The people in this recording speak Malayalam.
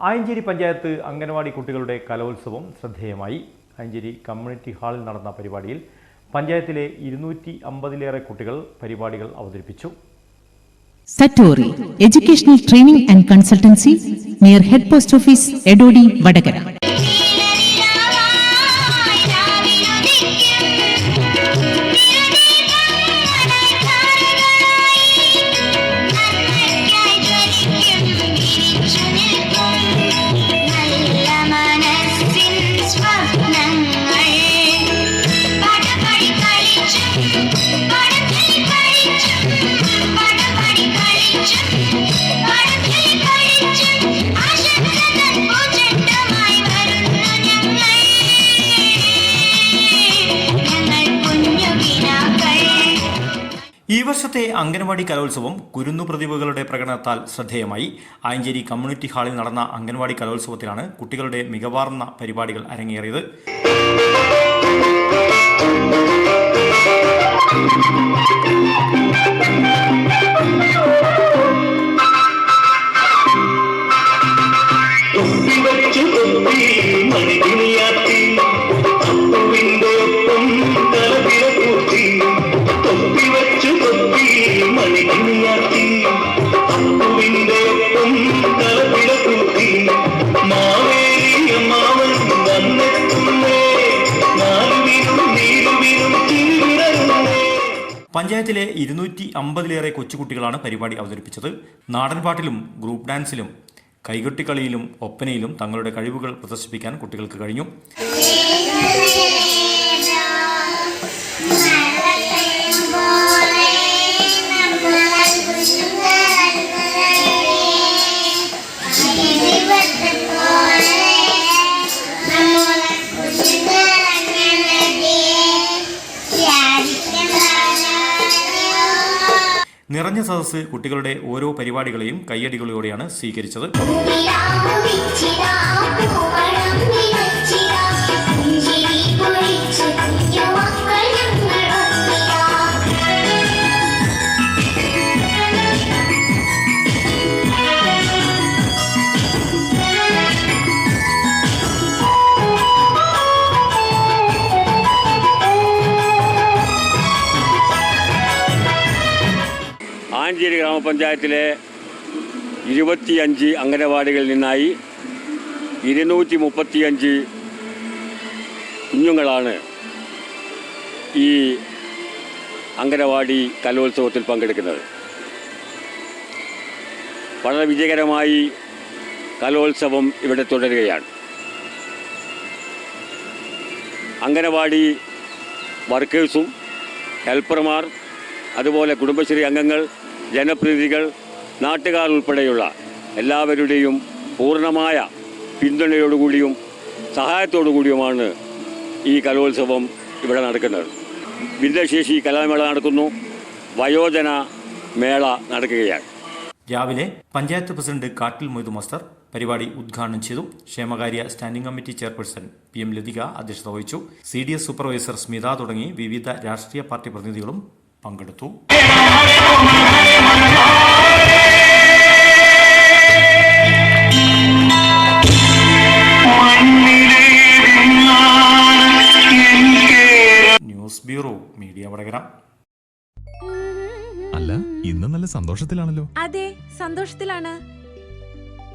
ആയഞ്ചേരി പഞ്ചായത്ത് അംഗനവാടി കുട്ടികളുടെ കലോത്സവം ശ്രദ്ധേയമായി ആയഞ്ചേരി കമ്മ്യൂണിറ്റി ഹാളിൽ നടന്ന പരിപാടിയിൽ പഞ്ചായത്തിലെ ഇരുന്നൂറ്റി അമ്പതിലേറെ കുട്ടികൾ പരിപാടികൾ അവതരിപ്പിച്ചു Satori educational training and consultancy near head post office Edodi Vadagara. ഈ വർഷത്തെ അംഗൻവാടി കലോത്സവം കുരുന്നു പ്രതിഭകളുടെ പ്രകടനത്താൽ ശ്രദ്ധേയമായി. ആയഞ്ചേരി കമ്മ്യൂണിറ്റി ഹാളിൽ നടന്ന അംഗൻവാടി കലോത്സവത്തിലാണ് കുട്ടികളുടെ മികവാർന്ന പരിപാടികൾ അരങ്ങേറിയത്. ഒപ്പം മാവേലിയ മാവൻ വന്നെത്തുന്നേ നാലുവിനും നീലുവിനും തിരിവിടരുന്നേ പഞ്ചായത്തിലെ ഇരുന്നൂറ്റി അമ്പതിലേറെ കൊച്ചുകുട്ടികളാണ് പരിപാടി അവതരിപ്പിച്ചത്. നാടൻപാട്ടിലും ഗ്രൂപ്പ് ഡാൻസിലും കൈകൊട്ടിക്കളിയിലും ഒപ്പനയിലും തങ്ങളുടെ കഴിവുകൾ പ്രദർശിപ്പിക്കാൻ കുട്ടികൾക്ക് കഴിഞ്ഞു. നിറഞ്ഞ സദസ്സ് കുട്ടികളുടെ ഓരോ പരിപാടികളെയും കയ്യടികളോടെയാണ് സ്വീകരിച്ചത്. ആഞ്ചേരി ഗ്രാമപഞ്ചായത്തിലെ ഇരുപത്തിയഞ്ച് അംഗനവാടികളിൽ നിന്നായി ഇരുന്നൂറ്റി മുപ്പത്തിയഞ്ച് കുഞ്ഞുങ്ങളാണ് ഈ അംഗനവാടി കലോത്സവത്തിൽ പങ്കെടുക്കുന്നത്. വളരെ വിജയകരമായി കലോത്സവം ഇവിടെ തുടരുകയാണ്. അംഗനവാടി വർക്കേഴ്സും ഹെൽപ്പർമാർ അതുപോലെ കുടുംബശ്രീ അംഗങ്ങൾ ജനപ്രതിനിധികൾ നാട്ടുകാർ ഉൾപ്പെടെയുള്ള എല്ലാവരുടെയും പൂർണമായ പിന്തുണയോടുകൂടിയും സഹായത്തോടുകൂടിയുമാണ് ഈ കലോത്സവം ഇവിടെ നടക്കുന്നത്. ഭിന്നശേഷി കലാമേള നടക്കുന്നു. വയോജന മേള നടക്കുകയാണ്. രാവിലെ പഞ്ചായത്ത് പ്രസിഡന്റ് കാട്ടിൽ മൊയ്തു മസ്തർ പരിപാടി ഉദ്ഘാടനം ചെയ്തു. ക്ഷേമകാര്യ standing committee chairperson P M Lathika അധ്യക്ഷത വഹിച്ചു. C D S supervisor Smitha തുടങ്ങി വിവിധ രാഷ്ട്രീയ പാർട്ടി പ്രതിനിധികളും പങ്കെടുത്തു. News bureau media Vadakara. അല്ല ഇന്ന് നല്ല സന്തോഷത്തിലാണല്ലോ. അതെ സന്തോഷത്തിലാണ്.